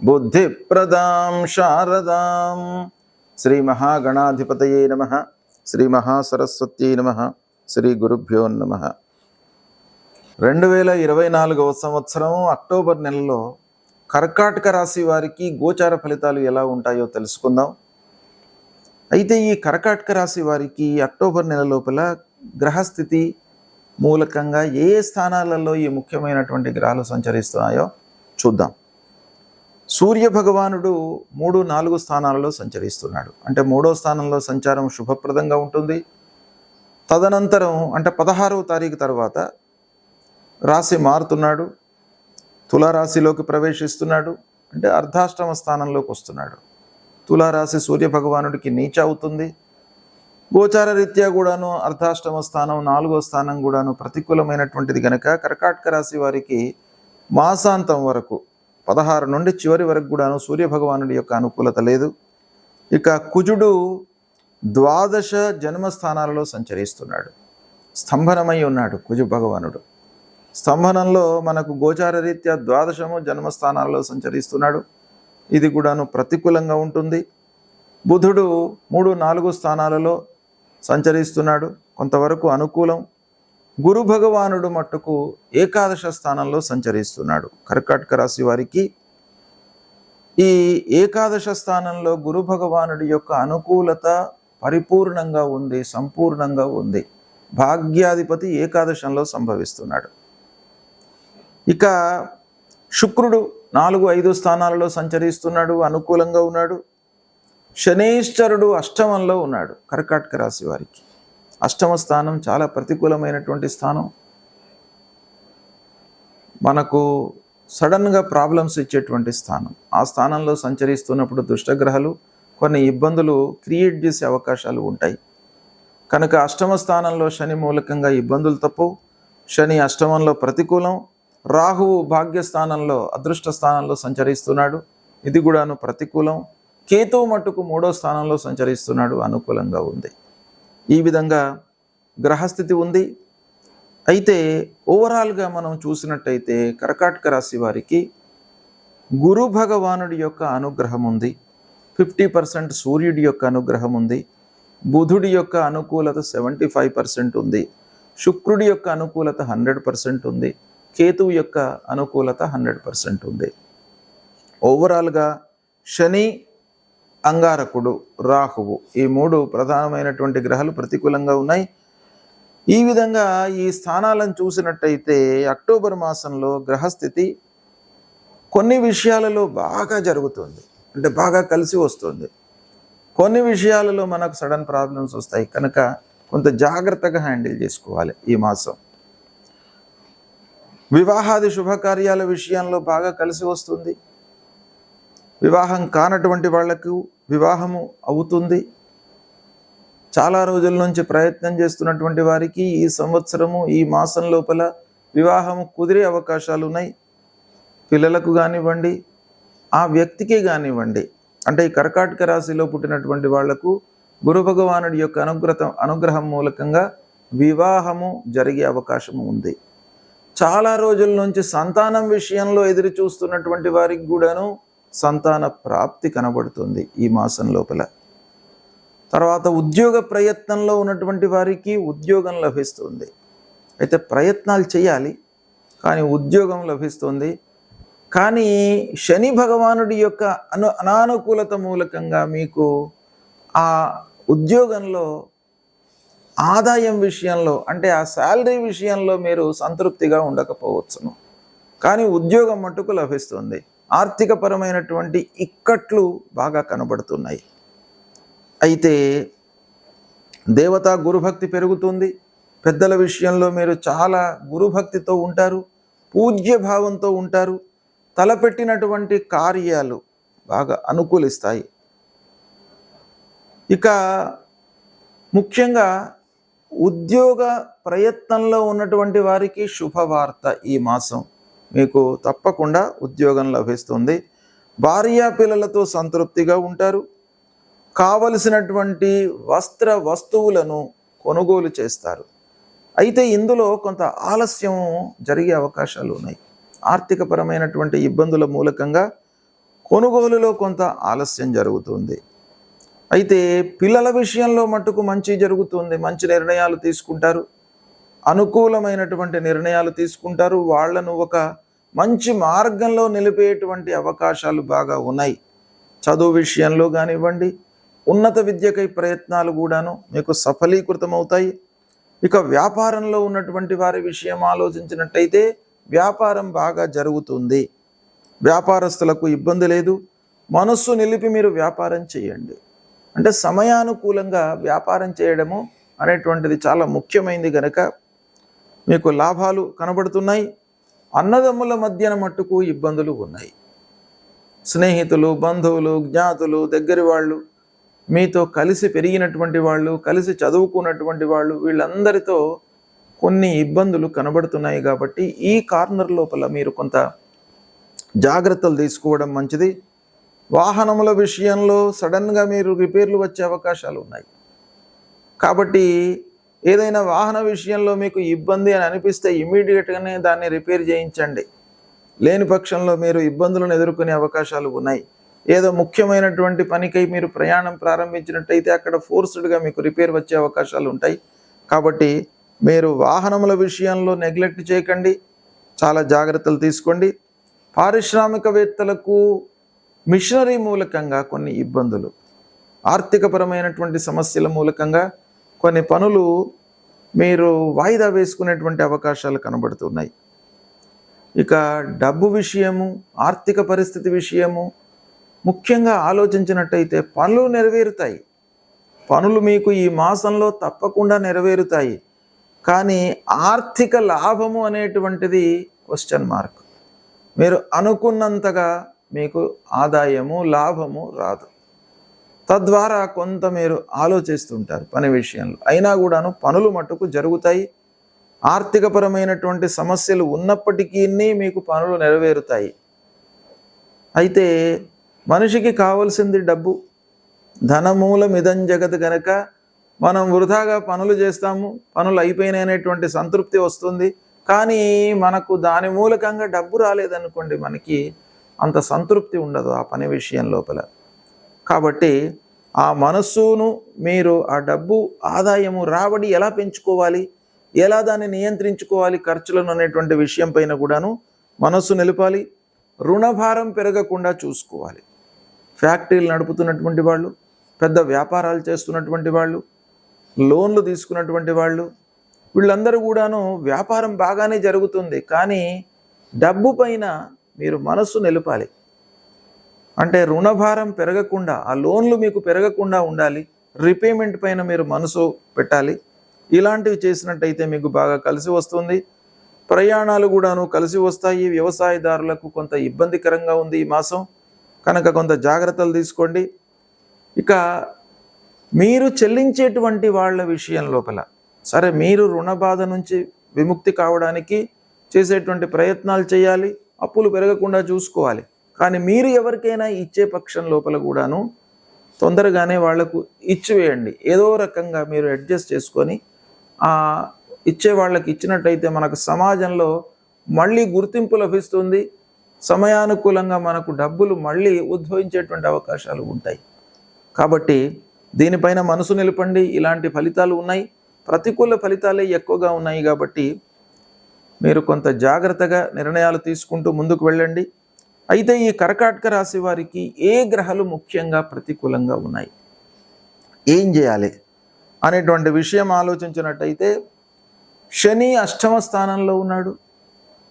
బుద్ధిప్రదాం శారదాం. శ్రీ మహాగణాధిపతయే నమ. శ్రీ మహాసరస్వత్యై నమ. శ్రీ గురుభ్యో నమ. రెండు వేల ఇరవై నాలుగవ సంవత్సరం అక్టోబర్ నెలలో కర్కాటక రాశి వారికి గోచార ఫలితాలు ఎలా ఉంటాయో తెలుసుకుందాం. అయితే ఈ కర్కాటక రాశి వారికి అక్టోబర్ నెల లోపల గ్రహస్థితి మూలకంగా ఏ ఏ స్థానాలలో ఈ ముఖ్యమైనటువంటి గ్రహాలు సంచరిస్తున్నాయో చూద్దాం. సూర్య భగవానుడు మూడు నాలుగు స్థానాలలో సంచరిస్తున్నాడు. అంటే మూడో స్థానంలో సంచారం శుభప్రదంగా ఉంటుంది. తదనంతరం అంటే పదహారవ తారీఖు తర్వాత రాశి మారుతున్నాడు. తులారాశిలోకి ప్రవేశిస్తున్నాడు. అంటే అర్ధాష్టమ స్థానంలోకి వస్తున్నాడు. తులారాశి సూర్య భగవానుడికి నీచ అవుతుంది. గోచార రీత్యా కూడాను అర్ధాష్టమ స్థానం నాలుగో స్థానం కూడాను ప్రతికూలమైనటువంటిది కనుక కర్కాటక రాశి వారికి మాసాంతం వరకు పదహారు నుండి చివరి వరకు కూడాను సూర్య భగవానుడి యొక్క అనుకూలత లేదు. ఇక కుజుడు ద్వాదశ జన్మస్థానాలలో సంచరిస్తున్నాడు. స్తంభనమై ఉన్నాడు కుజు భగవానుడు. స్తంభనంలో మనకు గోచార రీత్యా ద్వాదశము జన్మస్థానాలలో సంచరిస్తున్నాడు. ఇది కూడాను ప్రతికూలంగా ఉంటుంది. బుధుడు మూడు నాలుగు స్థానాలలో సంచరిస్తున్నాడు. కొంతవరకు అనుకూలం. గురు భగవానుడు మట్టుకు ఏకాదశ స్థానంలో సంచరిస్తున్నాడు. కర్కాటక రాశి వారికి ఈ ఏకాదశ స్థానంలో గురు భగవానుడి యొక్క అనుకూలత పరిపూర్ణంగా ఉంది సంపూర్ణంగా ఉంది. భాగ్యాధిపతి ఏకాదశంలో సంభవిస్తున్నాడు. ఇక శుక్రుడు నాలుగు ఐదు స్థానాలలో సంచరిస్తున్నాడు అనుకూలంగా ఉన్నాడు. శనేశ్వరుడు అష్టమంలో ఉన్నాడు కర్కాటక రాశి వారికి. అష్టమ స్థానం చాలా ప్రతికూలమైనటువంటి స్థానం. మనకు సడన్గా ప్రాబ్లమ్స్ ఇచ్చేటువంటి స్థానం. ఆ స్థానంలో సంచరిస్తున్నప్పుడు దుష్టగ్రహాలు కొన్ని ఇబ్బందులు క్రియేట్ చేసే అవకాశాలు ఉంటాయి. కనుక అష్టమ స్థానంలో శని మూలకంగా ఇబ్బందులు తప్పు. శని అష్టమంలో ప్రతికూలం. రాహువు భాగ్యస్థానంలో అదృష్ట స్థానంలో సంచరిస్తున్నాడు. ఇది కూడాను ప్రతికూలం. కేతువు మట్టుకు మూడో స్థానంలో సంచరిస్తున్నాడు అనుకూలంగా ఉంది. ఈ విధంగా గ్రహస్థితి ఉంది. అయితే ఓవరాల్గా మనం చూసినట్టయితే కర్కాటక రాశి వారికి గురు భగవానుడి యొక్క అనుగ్రహం ఉంది. ఫిఫ్టీ పర్సెంట్ సూర్యుడి యొక్క అనుగ్రహం ఉంది. బుధుడి యొక్క అనుకూలత సెవెంటీ ఫైవ్ పర్సెంట్ ఉంది. శుక్రుడి యొక్క అనుకూలత హండ్రెడ్ పర్సెంట్ ఉంది. కేతువు యొక్క అనుకూలత హండ్రెడ్ పర్సెంట్ ఉంది. ఓవరాల్గా శని అంగారకుడు రాహువు ఈ మూడు ప్రధానమైనటువంటి గ్రహాలు ప్రతికూలంగా ఉన్నాయి. ఈ విధంగా ఈ స్థానాలను చూసినట్టయితే అక్టోబర్ మాసంలో గ్రహస్థితి కొన్ని విషయాలలో బాగా జరుగుతుంది. అంటే బాగా కలిసి వస్తుంది. కొన్ని విషయాలలో మనకు సడన్ ప్రాబ్లమ్స్ వస్తాయి. కనుక కొంత జాగ్రత్తగా హ్యాండిల్ చేసుకోవాలి ఈ మాసం. వివాహాది శుభకార్యాల విషయంలో బాగా కలిసి వస్తుంది. వివాహం కానటువంటి వాళ్ళకు వివాహము అవుతుంది. చాలా రోజుల నుంచి ప్రయత్నం చేస్తున్నటువంటి వారికి ఈ సంవత్సరము ఈ మాసం లోపల వివాహము కుదిరే అవకాశాలు ఉన్నాయి. పిల్లలకు కానివ్వండి ఆ వ్యక్తికి కానివ్వండి. అంటే ఈ కర్కాటక రాశిలో పుట్టినటువంటి వాళ్ళకు గురు భగవానుడి యొక్క అనుగ్రత అనుగ్రహం మూలకంగా వివాహము జరిగే అవకాశము ఉంది. చాలా రోజుల నుంచి సంతానం విషయంలో ఎదురు చూస్తున్నటువంటి వారికి కూడాను సంతాన ప్రాప్తి కనబడుతుంది ఈ మాసం లోపల. తర్వాత ఉద్యోగ ప్రయత్నంలో ఉన్నటువంటి వారికి ఉద్యోగం లభిస్తుంది. అయితే ప్రయత్నాలు చేయాలి కానీ ఉద్యోగం లభిస్తుంది. కానీ శని భగవానుడి యొక్క అను అనానుకూలత మూలకంగా మీకు ఆ ఉద్యోగంలో ఆదాయం విషయంలో అంటే ఆ శాలరీ విషయంలో మీరు సంతృప్తిగా ఉండకపోవచ్చును. కానీ ఉద్యోగం మటుకు లభిస్తుంది. ఆర్థికపరమైనటువంటి ఇక్కట్లు బాగా కనబడుతున్నాయి. అయితే దేవతా గురుభక్తి పెరుగుతుంది. పెద్దల విషయంలో మీరు చాలా గురుభక్తితో ఉంటారు పూజ్య భావంతో ఉంటారు. తలపెట్టినటువంటి కార్యాలు బాగా అనుకూలిస్తాయి. ఇక ముఖ్యంగా ఉద్యోగ ప్రయత్నంలో ఉన్నటువంటి వారికి శుభవార్త ఈ మాసం. మీకు తప్పకుండా ఉద్యోగం లభిస్తుంది. భార్యా పిల్లలతో సంతృప్తిగా ఉంటారు. కావలసినటువంటి వస్త్ర వస్తువులను కొనుగోలు చేస్తారు. అయితే ఇందులో కొంత ఆలస్యం జరిగే అవకాశాలు ఉన్నాయి. ఆర్థికపరమైనటువంటి ఇబ్బందుల మూలకంగా కొనుగోలులో కొంత ఆలస్యం జరుగుతుంది. అయితే పిల్లల విషయంలో మట్టుకు మంచి జరుగుతుంది. మంచి నిర్ణయాలు తీసుకుంటారు. అనుకూలమైనటువంటి నిర్ణయాలు తీసుకుంటారు. వాళ్ళను ఒక మంచి మార్గంలో నిలిపేటువంటి అవకాశాలు బాగా ఉన్నాయి. చదువు విషయంలో కానివ్వండి ఉన్నత విద్యకై ప్రయత్నాలు కూడాను మీకు సఫలీకృతం అవుతాయి ఇక వ్యాపారంలో ఉన్నటువంటి వారి విషయం ఆలోచించినట్టయితే వ్యాపారం బాగా జరుగుతుంది. వ్యాపారస్తులకు ఇబ్బంది లేదు. మనస్సు నిలిపి మీరు వ్యాపారం చేయండి. అంటే సమయానుకూలంగా వ్యాపారం చేయడము అనేటువంటిది చాలా ముఖ్యమైనది కనుక మీకు లాభాలు కనబడుతున్నాయి. అన్నదమ్ముల మధ్యన మట్టుకు ఇబ్బందులు ఉన్నాయి. స్నేహితులు బంధువులు జ్ఞాతులు దగ్గరి వాళ్ళు మీతో కలిసి పెరిగినటువంటి వాళ్ళు కలిసి చదువుకున్నటువంటి వాళ్ళు వీళ్ళందరితో కొన్ని ఇబ్బందులు కనబడుతున్నాయి కాబట్టి ఈ కార్నర్ లోపల మీరు కొంత జాగ్రత్తలు తీసుకోవడం మంచిది. వాహనముల విషయంలో సడన్గా మీరు రిపేర్లు వచ్చే అవకాశాలు ఉన్నాయి. కాబట్టి ఏదైనా వాహన విషయంలో మీకు ఇబ్బంది అని అనిపిస్తే ఇమీడియట్గానే దాన్ని రిపేర్ చేయించండి. లేని పక్షంలో మీరు ఇబ్బందులను ఎదుర్కొనే అవకాశాలు ఉన్నాయి. ఏదో ముఖ్యమైనటువంటి పనికై మీరు ప్రయాణం ప్రారంభించినట్టయితే అక్కడ ఫోర్స్డ్గా మీకు రిపేర్ వచ్చే అవకాశాలు ఉంటాయి. కాబట్టి మీరు వాహనముల విషయంలో నెగ్లెక్ట్ చేయకండి. చాలా జాగ్రత్తలు తీసుకోండి. పారిశ్రామికవేత్తలకు మిషనరీ మూలకంగా కొన్ని ఇబ్బందులు ఆర్థికపరమైనటువంటి సమస్యల మూలకంగా కొన్ని పనులు మీరు వాయిదా వేసుకునేటువంటి అవకాశాలు కనబడుతున్నాయి. ఇక డబ్బు విషయము ఆర్థిక పరిస్థితి విషయము ముఖ్యంగా ఆలోచించినట్టయితే పనులు నెరవేరుతాయి. పనులు మీకు ఈ మాసంలో తప్పకుండా నెరవేరుతాయి. కానీ ఆర్థిక లాభము అనేటువంటిది క్వశ్చన్ మార్క్ మీరు అనుకున్నంతగా మీకు ఆదాయము లాభము రాదు. తద్వారా కొంత మీరు ఆలోచిస్తుంటారు పని విషయంలో. అయినా కూడాను పనులు మట్టుకు జరుగుతాయి. ఆర్థికపరమైనటువంటి సమస్యలు ఉన్నప్పటికీ మీకు పనులు నెరవేరుతాయి. అయితే మనిషికి కావలసింది డబ్బు. ధనమూలం ఇదం జగత్ కనుక మనం వృధాగా పనులు చేస్తాము పనులు అయిపోయినాయి అనేటువంటి సంతృప్తి వస్తుంది. కానీ మనకు దాని మూలకంగా డబ్బు రాలేదనుకోండి మనకి అంత సంతృప్తి ఉండదు ఆ పని విషయం లోపల. కాబట్టి ఆ మనస్సును మీరు ఆ డబ్బు ఆదాయము రాబడి ఎలా పెంచుకోవాలి? ఎలా దాన్ని నియంత్రించుకోవాలి ఖర్చులను అనేటువంటి విషయం పైన కూడాను మనస్సు నిలపాలి. రుణభారం పెరగకుండా చూసుకోవాలి. ఫ్యాక్టరీలు నడుపుతున్నటువంటి వాళ్ళు పెద్ద వ్యాపారాలు చేస్తున్నటువంటి వాళ్ళు లోన్లు తీసుకున్నటువంటి వాళ్ళు వీళ్ళందరూ కూడాను వ్యాపారం బాగానే జరుగుతుంది. కానీ డబ్బు పైన మీరు మనస్సు నిలపాలి. అంటే రుణభారం పెరగకుండా ఆ లోన్లు మీకు పెరగకుండా ఉండాలి. రిపేమెంట్ పైన మీరు మనసు పెట్టాలి. ఇలాంటివి చేసినట్టయితే మీకు బాగా కలిసి వస్తుంది. ప్రయాణాలు కూడాను కలిసి వస్తాయి. వ్యవసాయదారులకు కొంత ఇబ్బందికరంగా ఉంది ఈ మాసం. కనుక కొంత జాగ్రత్తలు తీసుకోండి. ఇక మీరు చెల్లించేటువంటి వాళ్ళ విషయం లోపల సరే మీరు రుణ బాధ నుంచి విముక్తి కావడానికి చేసేటువంటి ప్రయత్నాలు చేయాలి. అప్పులు పెరగకుండా చూసుకోవాలి. కానీ మీరు ఎవరికైనా ఇచ్చే పక్షం లోపల కూడాను తొందరగానే వాళ్ళకు ఇచ్చివేయండి. ఏదో రకంగా మీరు అడ్జస్ట్ చేసుకొని ఆ ఇచ్చే వాళ్ళకి ఇచ్చినట్టయితే మనకు సమాజంలో మళ్ళీ గుర్తింపు లభిస్తుంది. సమయానుకూలంగా మనకు డబ్బులు మళ్ళీ ఉద్భవించేటువంటి అవకాశాలు ఉంటాయి. కాబట్టి దీనిపైన మనసు నిలపండి. ఇలాంటి ఫలితాలు ఉన్నాయి. ప్రతికూల ఫలితాలే ఎక్కువగా ఉన్నాయి కాబట్టి మీరు కొంత జాగ్రత్తగా నిర్ణయాలు తీసుకుంటూ ముందుకు వెళ్ళండి. అయితే ఈ కర్కాటక రాశి వారికి ఏ గ్రహాలు ముఖ్యంగా ప్రతికూలంగా ఉన్నాయి? ఏం చేయాలి? అనేటువంటి విషయం ఆలోచించినట్టయితే శని అష్టమ స్థానంలో ఉన్నాడు.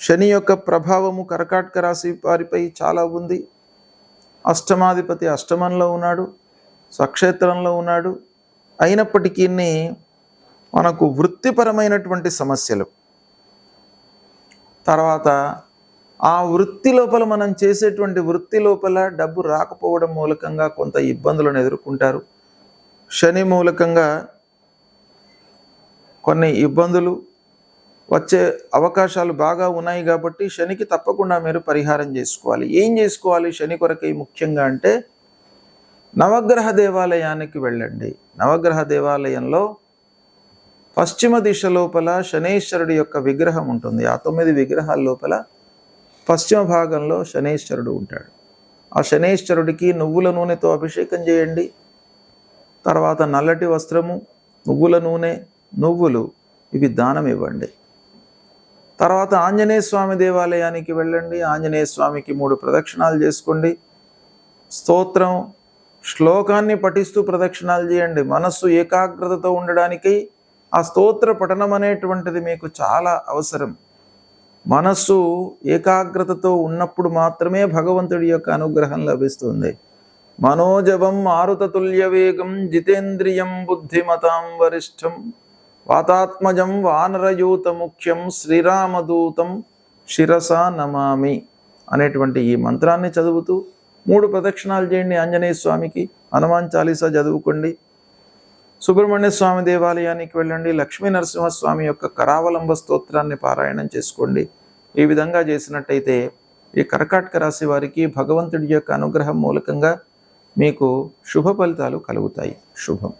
శని యొక్క ప్రభావము కర్కాటక రాశి వారిపై చాలా ఉంది. అష్టమాధిపతి అష్టమంలో ఉన్నాడు. స్వక్షేత్రంలో ఉన్నాడు. అయినప్పటికీ మనకు వృత్తిపరమైనటువంటి సమస్యలు. తర్వాత ఆ వృత్తి లోపల మనం చేసేటువంటి వృత్తి లోపల డబ్బు రాకపోవడం మూలకంగా కొంత ఇబ్బందులను ఎదుర్కొంటారు. శని మూలకంగా కొన్ని ఇబ్బందులు వచ్చే అవకాశాలు బాగా ఉన్నాయి కాబట్టి శనికి తప్పకుండా మీరు పరిహారం చేసుకోవాలి. ఏం చేసుకోవాలి? శని కొరకై ముఖ్యంగా అంటే నవగ్రహ దేవాలయానికి వెళ్ళండి. నవగ్రహ దేవాలయంలో పశ్చిమ దిశ లోపల శనేశ్వరుడి యొక్క విగ్రహం ఉంటుంది. ఆ తొమ్మిది విగ్రహాల లోపల పశ్చిమ భాగంలో శనేశ్వరుడు ఉంటాడు. ఆ శనేశ్వరుడికి నువ్వుల నూనెతో అభిషేకం చేయండి. తర్వాత నల్లటి వస్త్రము నువ్వుల నూనె నువ్వులు ఇవి దానం ఇవ్వండి. తర్వాత ఆంజనేయ స్వామి దేవాలయానికి వెళ్ళండి. ఆంజనేయ స్వామికి మూడు ప్రదక్షిణాలు చేసుకోండి. స్తోత్రం శ్లోకాన్ని పఠిస్తూ ప్రదక్షిణాలు చేయండి. మనస్సు ఏకాగ్రతతో ఉండడానికి ఆ స్తోత్ర పఠనం అనేటువంటిది మీకు చాలా అవసరం. మనస్సు ఏకాగ్రతతో ఉన్నప్పుడు మాత్రమే భగవంతుడి యొక్క అనుగ్రహం లభిస్తుంది. మనోజవం మారుతతుల్య వేగం జితేంద్రియం బుద్ధిమతాం వరిష్టం వాతాత్మజం వానరయూత ముఖ్యం శ్రీరామదూతం శిరసా నమామి అనేటువంటి ఈ మంత్రాన్ని చదువుతూ మూడు ప్రదక్షిణాలు చేయండి ఆంజనేయ స్వామికి. హనుమాన్ చాలీసా చదువుకోండి. సుబ్రహ్మణ్య స్వామి దేవాలయానికి వెళ్ళండి. లక్ష్మీ నరసింహస్వామి యొక్క కరావలంబ స్తోత్రాన్ని పారాయణం చేసుకోండి. ఈ విధంగా చేసినట్టయితే ఈ కర్కాటక రాశి వారికి భగవంతుడి యొక్క అనుగ్రహం మూలకంగా మీకు శుభ ఫలితాలు కలుగుతాయి. శుభం.